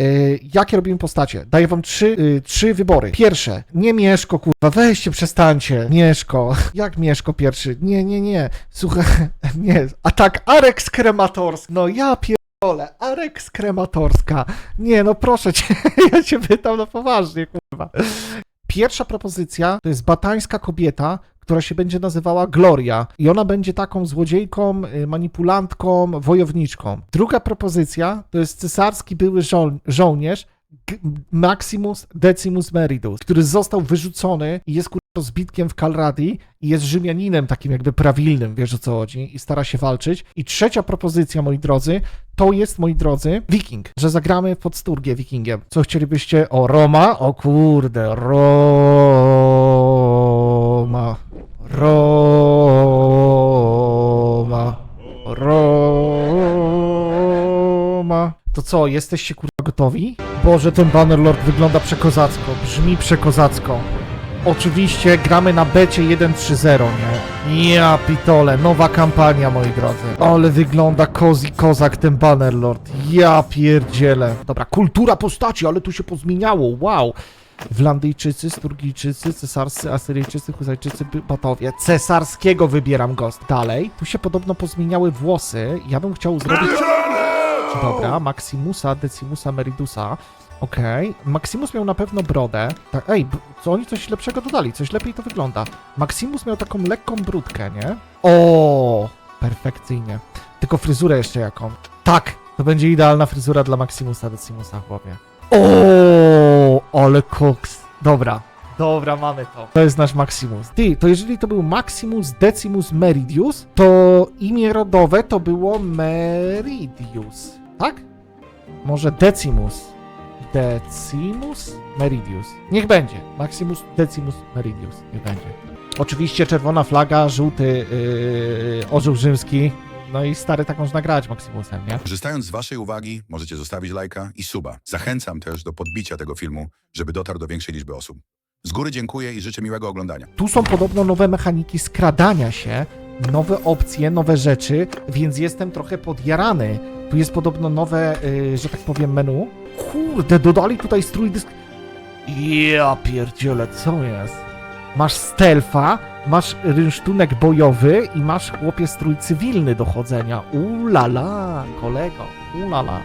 Yy, jakie robimy postacie? Daję wam trzy, yy, trzy wybory. Pierwsze, nie Mieszko, kurwa, weźcie, przestańcie. Mieszko. Jak Mieszko pierwszy? Nie, nie, nie. Słuchaj, nie. A tak, Arek Krematorski. No ja pierdolę, Arek Krematorska. Nie, no proszę cię, ja cię pytam na poważnie, kurwa. Pierwsza propozycja to jest batańska kobieta, która się będzie nazywała Gloria i ona będzie taką złodziejką, y, manipulantką, wojowniczką. Druga propozycja to jest cesarski były żo- żołnierz Maximus Decimus Meridus, który został wyrzucony i jest rozbitkiem w Kalradi i jest Rzymianinem takim jakby prawilnym, wiesz o co chodzi, i stara się walczyć. I trzecia propozycja, moi drodzy, to jest, moi drodzy, Wiking, że zagramy pod Sturgię Wikingiem. Co chcielibyście? O, Roma? O kurde, Roma. Roma. Roma. To co, jesteście kurwa gotowi? Boże, ten Bannerlord wygląda przekozacko, brzmi przekozacko. Oczywiście gramy na becie 1.3.0, nie? Ja pitole, nowa kampania, moi drodzy. Ale wygląda kozi kozak ten Bannerlord. Ja pierdzielę. Dobra, kultura postaci, ale tu się pozmieniało, wow. Wlandyjczycy, Sturgijczycy, cesarscy, Asyryjczycy, Huzajczycy, Batowie. Cesarskiego wybieram gost. Dalej, tu się podobno pozmieniały włosy. Ja bym chciał zrobić... Dobra, Maximusa, Decimusa, Meridusa. Okej. Maximus miał na pewno brodę. Tak, ej, co oni coś lepszego dodali, coś lepiej to wygląda. Maximus miał taką lekką brudkę, nie? O, perfekcyjnie. Tylko fryzurę jeszcze jaką. Tak, to będzie idealna fryzura dla Maximusa, Decimusa, chłopie. O, ale koks. Dobra, dobra, mamy to. To jest nasz Maximus. Ty, to jeżeli to był Maximus Decimus Meridius, to imię rodowe to było Meridius, tak? Może Decimus. Decimus Meridius. Niech będzie. Maximus Decimus Meridius. Niech będzie. Oczywiście czerwona flaga, żółty yy, orzeł rzymski. No i stary tak można grać Maximusem, nie? Korzystając z Waszej uwagi, możecie zostawić lajka i suba. Zachęcam też do podbicia tego filmu, żeby dotarł do większej liczby osób. Z góry dziękuję i życzę miłego oglądania. Tu są podobno nowe mechaniki skradania się, nowe opcje, nowe rzeczy, więc jestem trochę podjarany. Tu jest podobno nowe, y, że tak powiem, menu. Kurde, dodali tutaj strój dysk... Ja pierdziele, co jest? Masz stealtha, masz rynsztunek bojowy i masz chłopie strój cywilny do chodzenia. Ulala, kolego, ulala.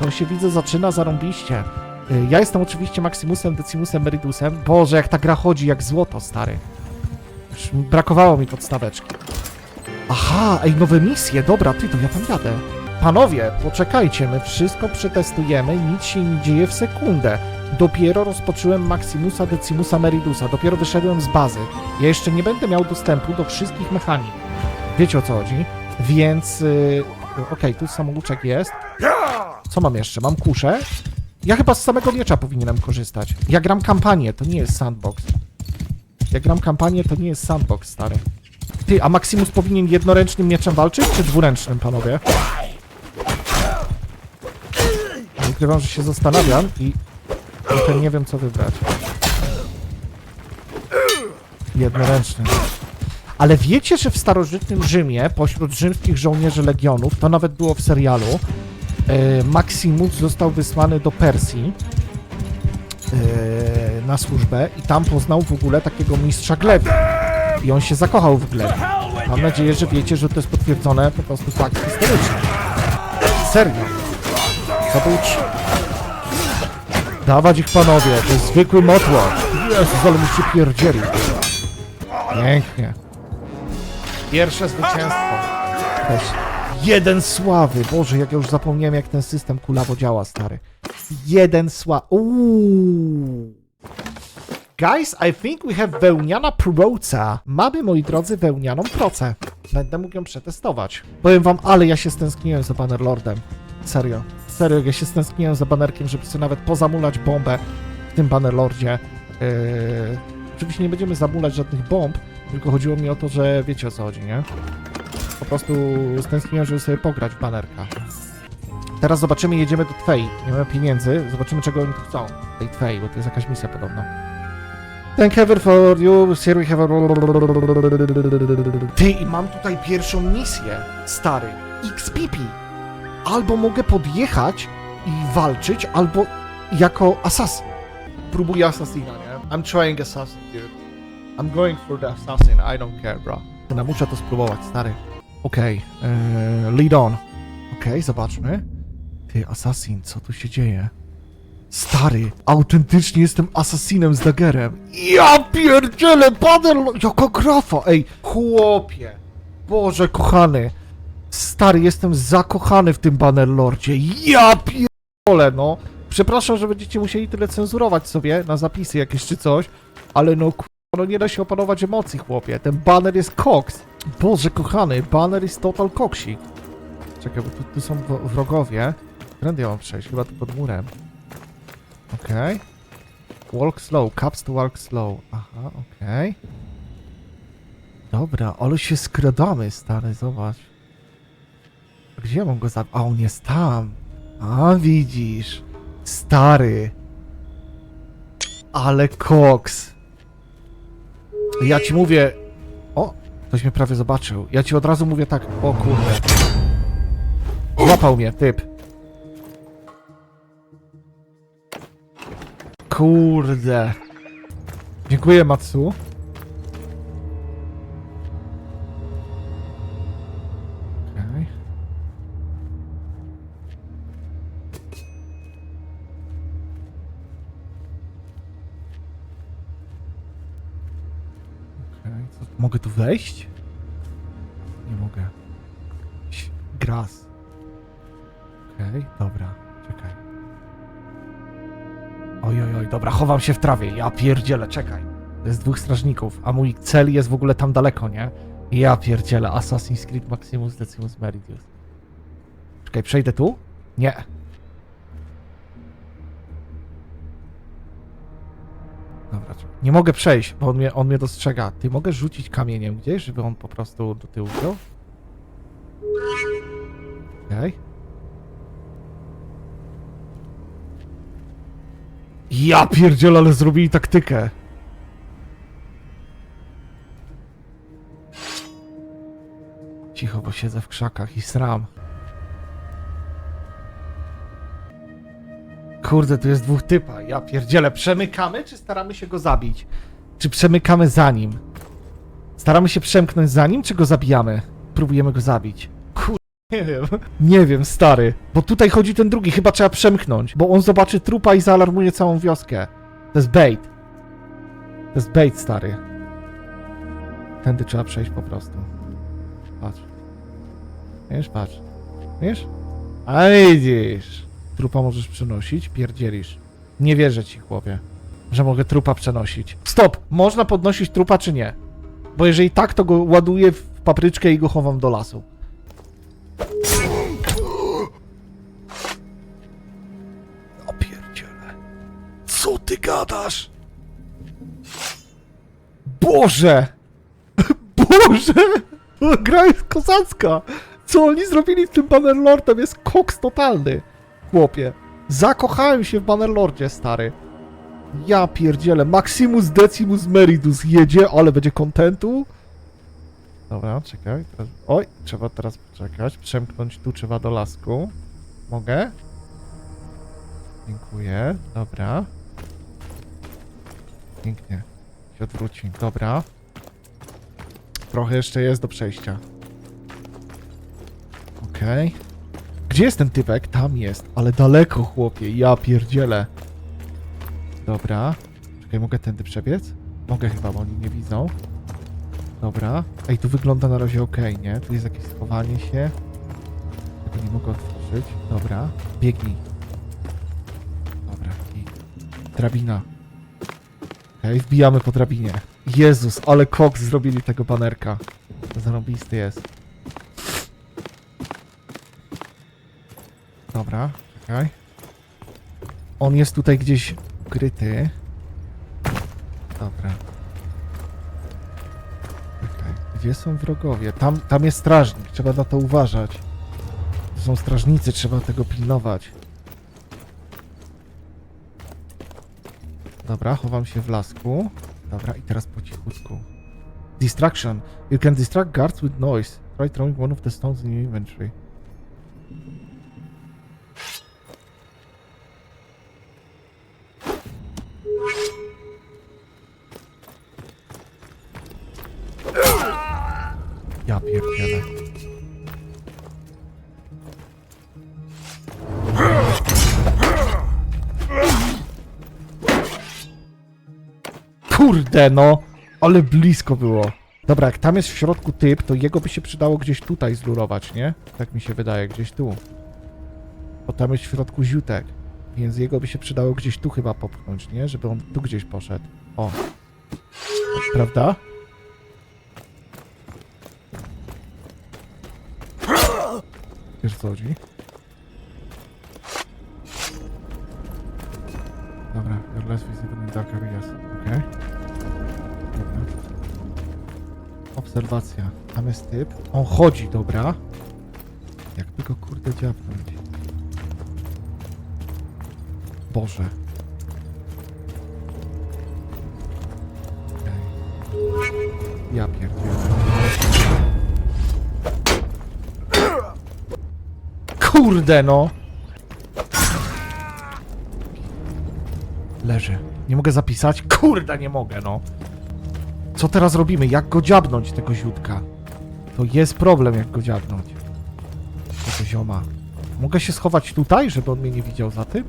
To się widzę zaczyna zarąbiście. Y, Ja jestem oczywiście Maximusem, Decimusem, Meridusem. Boże, jak ta gra chodzi, jak złoto, stary. Już brakowało mi podstaweczki. Aha, ej, nowe misje, dobra, ty, to ja tam jadę. Panowie, poczekajcie, my wszystko przetestujemy, nic się nie dzieje w sekundę. Dopiero rozpocząłem Maximusa, Decimusa, Meridusa, dopiero wyszedłem z bazy. Ja jeszcze nie będę miał dostępu do wszystkich mechanik. Wiecie o co chodzi? Więc, yy, okej, tu samouczek jest. Co mam jeszcze? Mam kuszę. Ja chyba z samego miecza powinienem korzystać. Ja gram kampanię, to nie jest sandbox. Ja gram kampanię, to nie jest sandbox, stary. Ty, a Maximus powinien jednoręcznym mieczem walczyć, czy dwuręcznym, panowie? Ukrywam, że się zastanawiam i trochę nie wiem, co wybrać. Jednoręcznym. Ale wiecie, że w starożytnym Rzymie, pośród rzymskich żołnierzy legionów, to nawet było w serialu, e, Maximus został wysłany do Persji e, na służbę i tam poznał w ogóle takiego mistrza gleby. I on się zakochał w glebie. Mam nadzieję, że wiecie, że to jest potwierdzone po prostu fakt historyczny. Serio. Ci... Dawać ich panowie, to jest zwykły motłok. Jezus, ale mi się pierdzieli. Pięknie. Pierwsze zwycięstwo. Też. Jeden sławy. Boże, jak ja już zapomniałem, jak ten system kulawo działa, stary. Jeden sławy. Uuu. Guys, I think we have wełniana proca. Mamy, moi drodzy, wełnianą procę. Będę mógł ją przetestować. Powiem wam, ale ja się stęskniłem za Bannerlordem. Serio. Serio, ja się stęskniłem za banerkiem, żeby sobie nawet pozamulać bombę w tym Bannerlordzie. Yy... Oczywiście nie będziemy zamulać żadnych bomb, tylko chodziło mi o to, że wiecie o co chodzi, nie? Po prostu stęskniłem, żeby sobie pograć w banerka. Teraz zobaczymy, jedziemy do Twei. Nie mamy pieniędzy, zobaczymy czego oni chcą. Tej Twei, bo to jest jakaś misja podobno. Thank heaven for you, here we have a... Ty, i mam tutaj pierwszą misję, stary. XPP. Albo mogę podjechać i walczyć, albo jako asasyn. Próbuję asasina, nie? I'm trying assassin, dude. I'm going for the assassin, I don't care, bro. No, muszę to spróbować, stary. Okej, okay, lead on. Okej, zobaczmy. Ty, assassin, co tu się dzieje? Stary, autentycznie jestem asasinem z daggerem. Ja pierdzielę, padel, jaka grafa, ej, chłopie. Boże, kochany. Stary, jestem zakochany w tym Bannerlordzie. Ja pierdolę, no. Przepraszam, że będziecie musieli tyle cenzurować sobie na zapisy jakieś czy coś, ale no kurwa, no nie da się opanować emocji, chłopie. Ten banner jest koks. Boże, kochany, banner jest total koksik. Czekaj, bo tu, tu są wrogowie. Którędy ja mam przejść? Chyba tu pod murem. Okej. Walk slow, caps to walk slow. Aha, okej. Dobra, ale się skradamy, stary, zobacz. Gdzie mam go zabić? A on jest tam. A widzisz. Stary. Ale koks. Ja ci mówię. O, ktoś mnie prawie zobaczył. Ja ci od razu mówię tak. O kurde. Złapał mnie, typ. Kurde. Dziękuję, Matsu. Mogę tu wejść? Nie mogę. Gras. Okej, dobra, czekaj. Oj, oj, oj, dobra, chowam się w trawie. Ja pierdzielę, czekaj. To jest dwóch strażników, a mój cel jest w ogóle tam daleko, nie? Ja pierdzielę, Assassin's Creed Maximus Decimus Meridius. Czekaj, przejdę tu? Nie. Czekaj. nie mogę przejść, bo on mnie, on mnie dostrzega. Ty mogę rzucić kamieniem gdzieś, żeby on po prostu do tyłu wziął? Okej. Ja pierdzielę, ale zrobili taktykę. Cicho, bo siedzę w krzakach i sram. Kurde, tu jest dwóch typa. Ja pierdzielę. Przemykamy, czy staramy się go zabić? Czy przemykamy za nim? Staramy się przemknąć za nim, czy go zabijamy? Próbujemy go zabić. Kurde, nie wiem. Nie wiem, stary. Bo tutaj chodzi ten drugi, chyba trzeba przemknąć. Bo on zobaczy trupa i zaalarmuje całą wioskę. To jest bait. To jest bait, stary. Tędy trzeba przejść po prostu. Patrz. Wiesz, patrz. Wiesz? A widzisz. Trupa możesz przenosić, pierdzielisz. Nie wierzę ci, chłopie, że mogę trupa przenosić. Stop! Można podnosić trupa, czy nie? Bo jeżeli tak, to go ładuję w papryczkę i go chowam do lasu. O pierdziele. Co ty gadasz? Boże! Boże! Gra jest kozacka! Co oni zrobili z tym Bannerlordem jest koks totalny, chłopie. Zakochałem się w Bannerlordzie, stary. Ja pierdzielę. Maximus Decimus Meridus jedzie, ale będzie kontentu. Dobra, czekaj. Teraz... Oj, trzeba teraz poczekać. Przemknąć tu trzeba do lasku. Mogę? Dziękuję. Dobra. Pięknie. Się odwróci. Dobra. Trochę jeszcze jest do przejścia. Okej. Gdzie jest ten typek? Tam jest, ale daleko, chłopie. Ja pierdzielę. Dobra. Czekaj, mogę tędy przebiec? Mogę chyba, bo oni nie widzą. Dobra. Ej, tu wygląda na razie ok, nie? Tu jest jakieś schowanie się. Tego nie mogę otworzyć. Dobra. Biegnij. Dobra. I... Drabina. Okej, wbijamy po drabinie. Jezus, ale koks zrobili tego banerka. Zarąbisty jest. Dobra, czekaj. On jest tutaj gdzieś ukryty. Dobra. Czekaj, gdzie są wrogowie? Tam, tam jest strażnik, trzeba na to uważać. To są strażnicy, trzeba tego pilnować. Dobra, chowam się w lasku. Dobra, i teraz po cichutku. Distraction. You can distract guards with noise. Try throwing one of the stones in your inventory. Kurde no, ale blisko było. Dobra, jak tam jest w środku typ, to jego by się przydało gdzieś tutaj zlurować, nie? Tak mi się wydaje, gdzieś tu. Bo tam jest w środku ziutek, więc jego by się przydało gdzieś tu chyba popchnąć, nie? Żeby on tu gdzieś poszedł. O. Prawda? Wiesz co chodzi? Dobra, you're less visible in dark areas. Okej. Obserwacja. Tam jest typ. On chodzi, dobra. Jakby go kurde dziabnąć. Boże. Ja pierdolę. Kurde no! Leży. Nie mogę zapisać? Kurde, nie mogę, no. Co teraz robimy? Jak go dziabnąć, tego ziutka? To jest problem, jak go dziabnąć. Tego zioma. Mogę się schować tutaj, żeby on mnie nie widział za tym?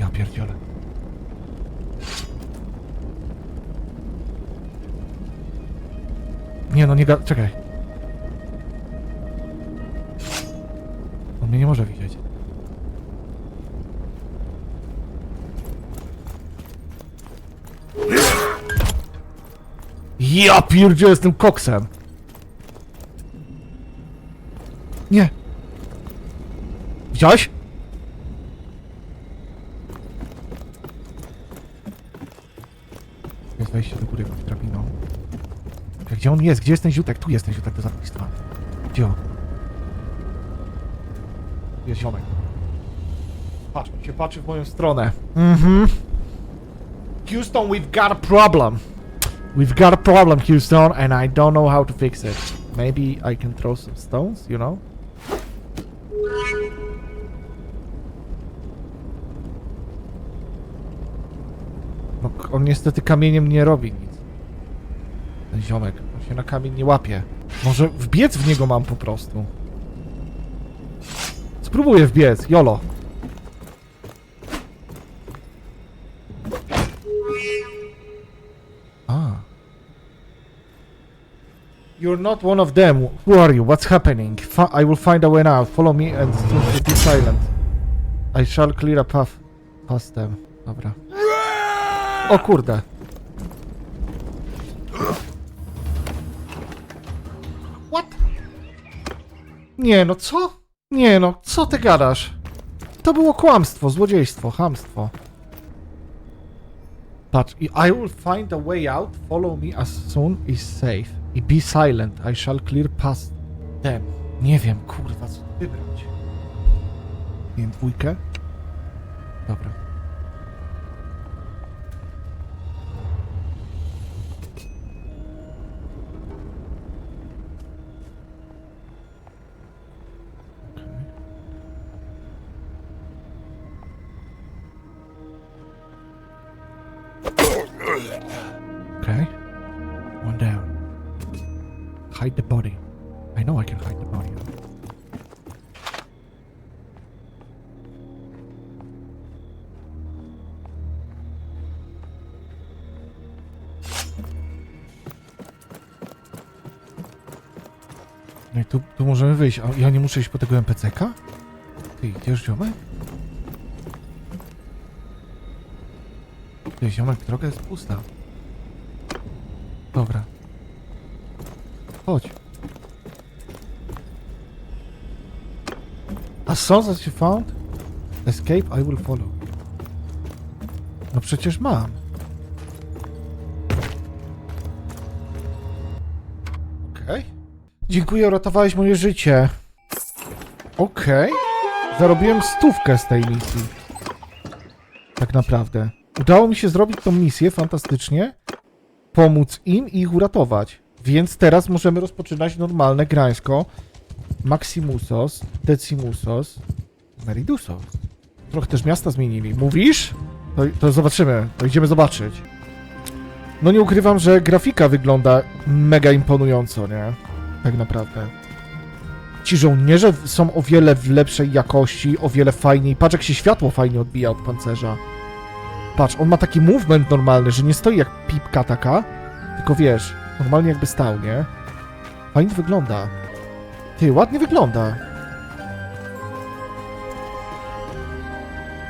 Ja pierdzielę. Nie no, nie ga... Czekaj. On mnie nie może widzieć. Ja pierdzielę, jestem koksem. Nie. Widziałeś? Jest wejście do góry jakąś drabiną. Czekaj, Gdzie on jest? Gdzie jest ten ziutek? Tu jest ten ziutek do zabójstwa. Gdzie on? Tu jest ziomek. Patrz, on się patrzy w moją stronę. Mhm. Houston, we've got a problem. We've got a problem, Houston, and I don't know how to fix it. Maybe I can throw some stones, you know? No, on niestety kamieniem nie robi nic. Ten ziomek, on się na kamień nie łapie. Może wbiec w niego mam po prostu. Spróbuję wbiec, jolo. You're not one of them. Who are you? What's happening? Fi- I will find a way now. Follow me and stay be silent. I shall clear a path past them. Dobra. O kurde. What? Nie no, co? Nie no, co ty gadasz? To było kłamstwo, złodziejstwo, chamstwo. Patrz, i will find a way out, follow me as soon is safe. I be silent, I shall clear past them. Nie wiem, kurwa, co wybrać. Wiem, dwójkę? Dobra. No i tu, tu możemy wyjść. A ja nie muszę iść po tego NPC-ka? Ty, idziesz ziomek? Ty, ziomek, droga jest pusta. Dobra. Chodź. As soon as you found escape, I will follow. No przecież mam. Dziękuję, uratowałeś moje życie. Okej. Zarobiłem stówkę z tej misji. Tak naprawdę. Udało mi się zrobić tą misję fantastycznie pomóc im i ich uratować. Więc teraz możemy rozpoczynać normalne grańsko. Maximusos, Decimusos, Meridusos. Trochę też miasta zmienili. Mówisz? To, to zobaczymy, to idziemy zobaczyć. No nie ukrywam, że grafika wygląda mega imponująco, nie? Tak naprawdę. Ci żołnierze są o wiele w lepszej jakości, o wiele fajniej. Patrz jak się światło fajnie odbija od pancerza. Patrz, on ma taki movement normalny, że nie stoi jak pipka taka, tylko wiesz, normalnie jakby stał, nie? Fajnie wygląda. Ty, ładnie wygląda.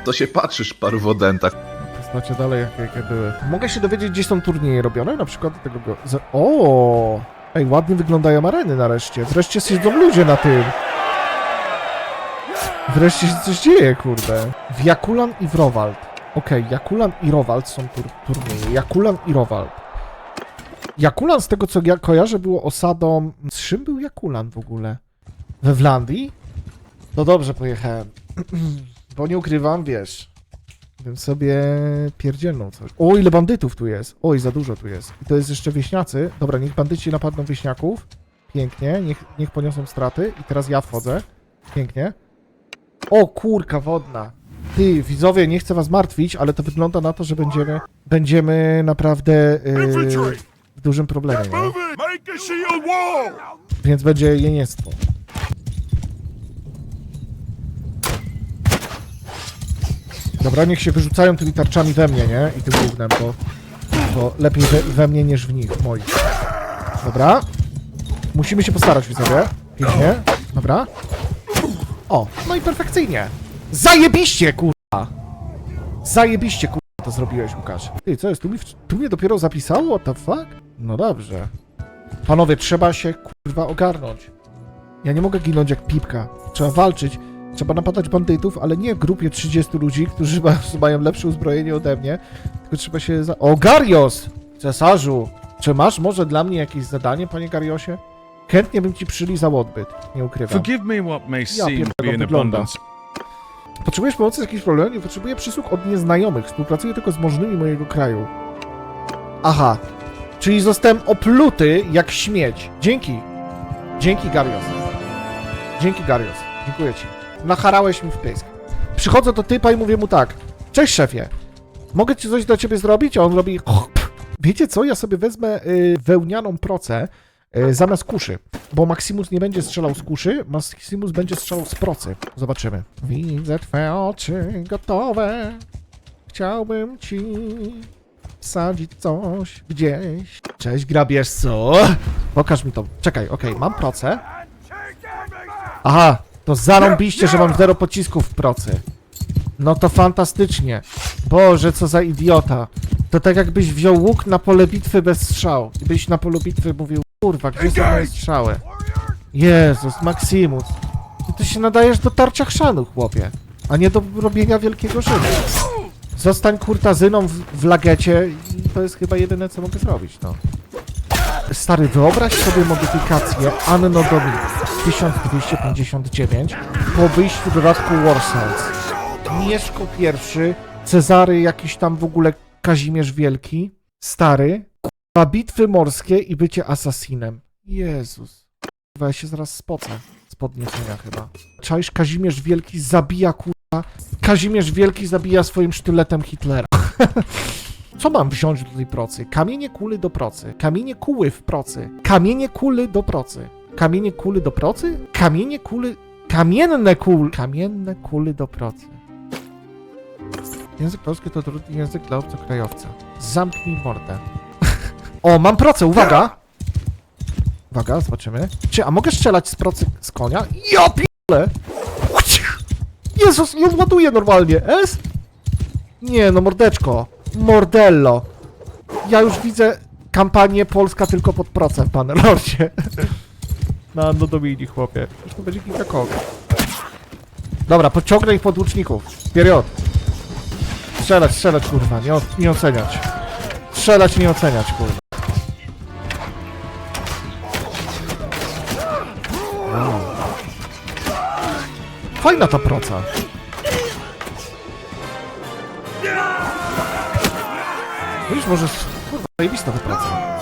To się patrzysz, parwodenta. Znacie dalej, jakie, jakie były. Mogę się dowiedzieć, gdzie są turnieje robione? Na przykład tego... Go... O! Ej, ładnie wyglądają areny nareszcie. Wreszcie siedzą ludzie na tym. Wreszcie się coś dzieje, kurde. W Jakulan i w Rowald. Okej, Jakulan i Rowald są tur turnieje. Jakulan i Rowald. Jakulan, z tego co ja kojarzę, było osadą... Z czym był Jakulan w ogóle? We Wlandii? No dobrze pojechałem. Bo nie ukrywam, wiesz... Bym sobie pierdzielnął coś. O, ile bandytów tu jest. Oj, za dużo tu jest. I to jest jeszcze wieśniacy. Dobra, niech bandyci napadną wieśniaków. Pięknie, niech, niech poniosą straty. I teraz ja wchodzę. Pięknie. O, kurka wodna. Ty, widzowie, nie chcę was martwić, ale to wygląda na to, że będziemy, będziemy naprawdę yy, w dużym problemie, nie? Więc będzie jeniectwo. Dobra, niech się wyrzucają tymi tarczami we mnie, nie? I tym gównem, bo, bo lepiej we, we mnie niż w nich, moich. Dobra. Musimy się postarać, widzowie. Pięknie. Dobra. O, no i perfekcyjnie. Zajebiście, kurwa! Zajebiście, kurwa, to zrobiłeś, Łukasz. Ty, co jest? Tu, mi, w- tu mnie dopiero zapisało? What the fuck? No dobrze. Panowie, trzeba się kurwa ogarnąć. Ja nie mogę ginąć jak pipka. Trzeba walczyć. Trzeba napadać bandytów, ale nie w grupie 30 ludzi, którzy ma, mają lepsze uzbrojenie ode mnie. Tylko trzeba się za... O, Garios! Cesarzu! Czy masz może dla mnie jakieś zadanie, panie Gariosie? Chętnie bym ci przylizał odbyt. Nie ukrywam. Forgive me what may seem pierdolę, to be wygląda. abundance. Potrzebujesz pomocy z jakimś problemem? Nie potrzebuję przysług od nieznajomych. Współpracuję tylko z możnymi mojego kraju. Aha. Czyli zostałem opluty jak śmieć. Dzięki. Dzięki, Garios. Dzięki, Garios. Dziękuję ci. Nacharałeś mi w pysk. Przychodzę do typa i mówię mu tak. Cześć, szefie. Mogę ci coś dla ciebie zrobić? A on robi... Wiecie co? Ja sobie wezmę y, wełnianą procę y, zamiast kuszy. Bo Maximus nie będzie strzelał z kuszy, Maximus będzie strzelał z procy. Zobaczymy. Widzę twoje oczy gotowe. Chciałbym ci wsadzić coś gdzieś. Cześć, grabierz, co? Pokaż mi to. Czekaj, okej, mam procę. Aha, to zarąbiście, że mam zero pocisków w procy. No to fantastycznie. Boże, co za idiota. To tak jakbyś wziął łuk na pole bitwy bez strzał. I byś na polu bitwy mówił, kurwa, gdzie są moje strzały? Jezus, Maximus. Ty, ty się nadajesz do tarcia chrzanu, chłopie. A nie do robienia wielkiego życia. Zostań kurtazyną w, w lagecie i to jest chyba jedyne, co mogę zrobić, no. Stary, wyobraź sobie modyfikację Anno Domini 1259 po wyjściu dodatku Warsaws. Mieszko pierwszy, Cezary jakiś tam w ogóle Kazimierz Wielki, stary, kurwa, bitwy morskie i bycie asasinem. Jezus. Kurwa, ja się zaraz spocę z podniecenia chyba. Czaisz, Kazimierz Wielki zabija kurwa. Kazimierz Wielki zabija swoim sztyletem Hitlera. Co mam wziąć do tej procy? Kamienie kuli do procy. Kamienie kuły w procy. Kamienie kuli do procy. Kamienie kuli do procy? Kamienie kuli... Kamienne kul... Kamienne kuli do procy. Język polski to trudny język dla obcokrajowca. Zamknij mordę. o, mam procę, uwaga! Uwaga, zobaczymy. Czy, a mogę strzelać z procy z konia? Ja p***le! Jezus, on ładuje normalnie. S? Nie, no mordeczko. Mordello. Ja już widzę kampanię Polska tylko pod procent, panie Lordzie. Na no Domini, chłopie. Już to będzie kilka kołek. Dobra, podciągnę ich pod łuczników. Period. Strzelać, strzelać, kurwa, nie, o- nie oceniać. Strzelać, nie oceniać, kurwa. Fajna ta proca. Widzisz, może... Kurwa, zajebista ta praca.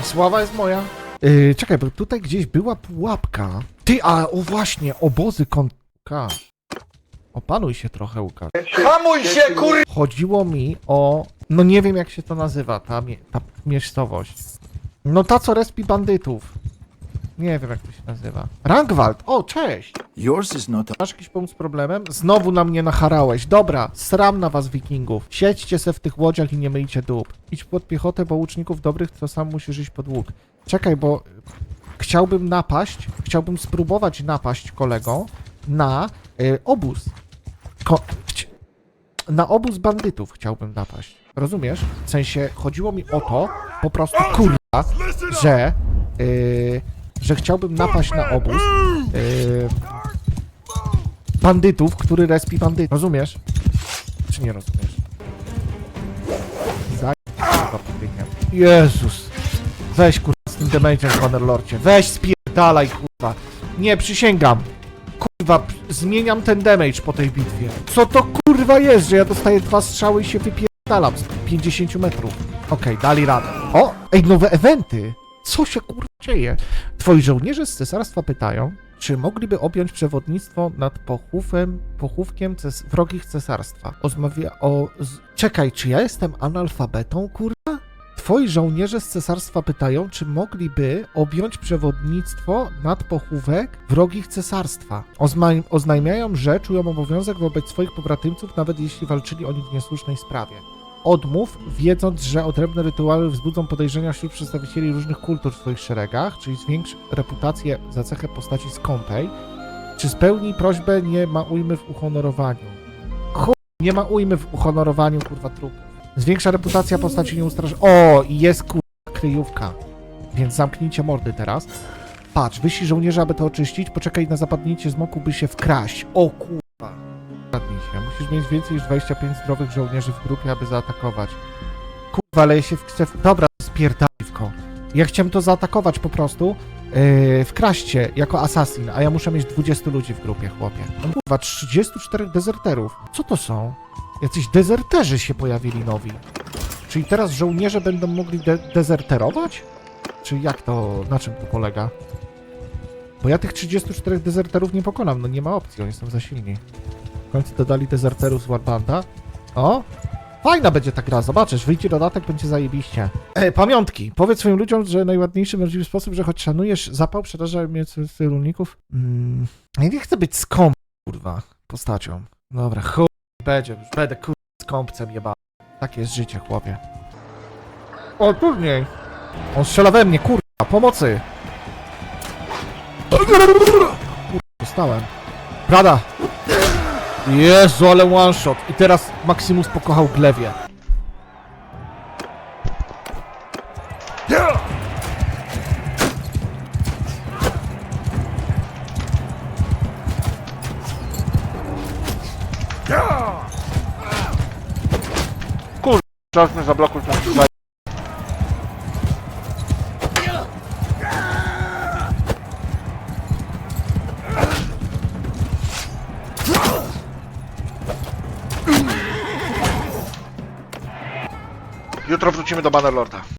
I sława jest moja. Yy, czekaj, bo tutaj gdzieś była pułapka. Ty, a o właśnie, obozy konka. Opanuj się trochę, Łukasz. Hamuj się, kur... Chodziło mi o... No nie wiem jak się to nazywa, ta, mie- ta miejscowość. No ta co respi bandytów. Nie wiem jak to się nazywa. Rangwald, o cześć! Yours is not. Masz jakiś pomysł z problemem? Znowu na mnie nacharałeś. Dobra, sram na was wikingów. Siedźcie se w tych łodziach i nie myjcie dup. Idź pod piechotę, bo łuczników dobrych to sam musisz iść pod łuk. Czekaj, bo chciałbym napaść, chciałbym spróbować napaść kolego na y, obóz. Ko na obóz bandytów chciałbym napaść. Rozumiesz? W sensie chodziło mi o to, po prostu kurwa, że y, że chciałbym napaść na obóz y, bandytów, który respi bandytów. Rozumiesz? Czy nie rozumiesz? Zaj... Jezus. Weź kurwa z tym damage'em, Bannerlordzie. Weź spierdalaj kurwa. Nie, przysięgam. Kurwa, zmieniam ten damage po tej bitwie. Co to kurwa jest, że ja dostaję dwa strzały i się wypierdalam z 50 metrów. Okej, dali radę. O, ej, nowe eventy. Co się kurwa dzieje? Twoi żołnierze z cesarstwa pytają, czy mogliby objąć przewodnictwo nad pochówem, pochówkiem ces wrogich cesarstwa. O... Z... Czekaj, czy ja jestem analfabetą, kurwa? Twoi żołnierze z cesarstwa pytają, czy mogliby objąć przewodnictwo nad pochówek wrogich cesarstwa. Ozma- oznajmiają, że czują obowiązek wobec swoich pobratymców, nawet jeśli walczyli o nich w niesłusznej sprawie. Odmów, wiedząc, że odrębne rytuały wzbudzą podejrzenia wśród przedstawicieli różnych kultur w swoich szeregach, czyli zwiększ reputację za cechę postaci skąpej, czy spełnij prośbę nie ma ujmy w uhonorowaniu. Chuj, nie ma ujmy w uhonorowaniu, kurwa, trupów. Zwiększa reputacja postaci nieustrasz... O, i jest, kurwa, kryjówka. Więc zamknijcie mordy teraz. Patrz, wyślij żołnierza, aby to oczyścić, poczekaj na zapadnięcie zmoku, by się wkraść. O, kurwa. Zapadnij się. Musisz mieć więcej niż 25 zdrowych żołnierzy w grupie, aby zaatakować. Kurwa, ale ja się chcę... w- Dobra, spierdaliwko. Ja chciałem to zaatakować po prostu. Yy, wkraść się jako assassin, a ja muszę mieć 20 ludzi w grupie, chłopie. No kurwa, 34 dezerterów. Co to są? Jacyś dezerterzy się pojawili nowi. Czyli teraz żołnierze będą mogli de dezerterować? Czy jak to, na czym to polega? Bo ja tych 34 dezerterów nie pokonam, no nie ma opcji, oni są za silni. W końcu dodali dezerterów z Warbanda. O! Fajna będzie ta gra, zobaczysz, wyjdzie dodatek, będzie zajebiście. E, pamiątki. Powiedz swoim ludziom, że najładniejszy możliwy sposób, że choć szanujesz zapał, przeraża mnie z rolników. Mm, ja nie chcę być skąp, kurwa, postacią. Dobra, chuj, będzie, będę kurwa skąpcem jeba. Takie jest życie, chłopie. O, turniej! On strzela we mnie, kurwa, pomocy! Kurwa, dostałem. Brada! Jezu, ale one shot. I teraz Maximus pokochał Glewie. Mnie zablokuj tam wrócimy do Bannerlorda.